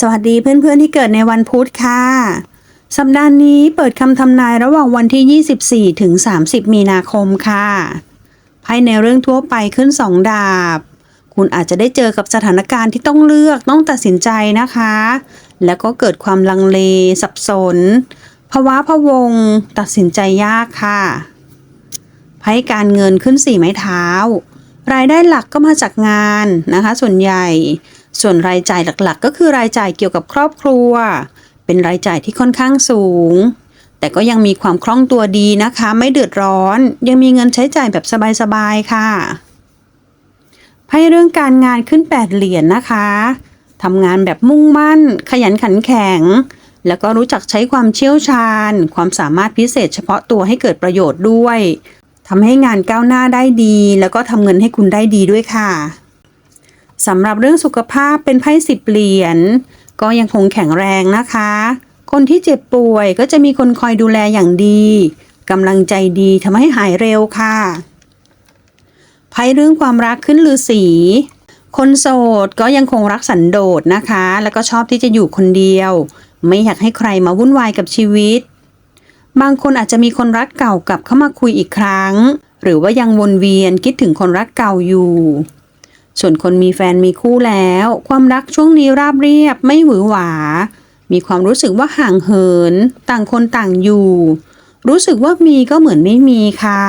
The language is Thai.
สวัสดีเพื่อนๆที่เกิดในวันพุธค่ะ สัปดาห์นี้เปิดคำทำนายระหว่างวันที่ 24 ถึง 30 มีนาคมค่ะไพ่ในเรื่องทั่วไปขึ้นสองดาบ คุณอาจจะได้เจอกับสถานการณ์ที่ต้องเลือกต้องตัดสินใจนะคะ แล้วก็เกิดความลังเล สับสนภาวะพะวง ตัดสินใจยากค่ะไพ่การเงินขึ้นสี่ไม้เท้า รายได้หลักก็มาจากงานนะคะ ส่วนใหญ่ ส่วนรายจ่ายหลักๆ ก็คือรายจ่ายเกี่ยวกับครอบครัว เป็นรายจ่ายที่ค่อนข้างสูง แต่ก็ยังมีความคล่องตัวดีนะคะ ไม่เดือดร้อน ยังมีเงินใช้จ่ายแบบสบายๆค่ะไพ่เรื่องการงานขึ้น 8 เหรียญนะคะทำงานแบบมุ่งมั่น ขยันขันแข็ง แล้วก็รู้จักใช้ความเชี่ยวชาญ ความสามารถพิเศษเฉพาะตัวให้เกิดประโยชน์ด้วยทำให้งานก้าวหน้าได้ดี แล้วก็ทำเงินให้คุณได้ดีด้วยค่ะ สำหรับเรื่องสุขภาพเป็นไพ่สิบเหรียญก็ยังคงแข็งแรงนะคะ คนที่เจ็บป่วยก็จะมีคนคอยดูแลอย่างดีกำลังใจดีทำให้หายเร็วค่ะไพ่เรื่องความรักขึ้นลือสี คนโสดก็ยังคงรักสันโดษนะคะ แล้วก็ชอบที่จะอยู่คนเดียว ไม่อยากให้ใครมาวุ่นวายกับชีวิต บางคนอาจจะมีคนรักเก่ากลับเข้ามาคุยอีกครั้ง หรือว่ายังวนเวียนคิดถึงคนรักเก่าอยู่ ส่วนคนมีแฟนมีคู่แล้ว ความรักช่วงนี้ราบเรียบไม่หวือหวา มีความรู้สึกว่าห่างเหิน ต่างคนต่างอยู่ รู้สึกว่ามีก็เหมือนไม่มีค่ะ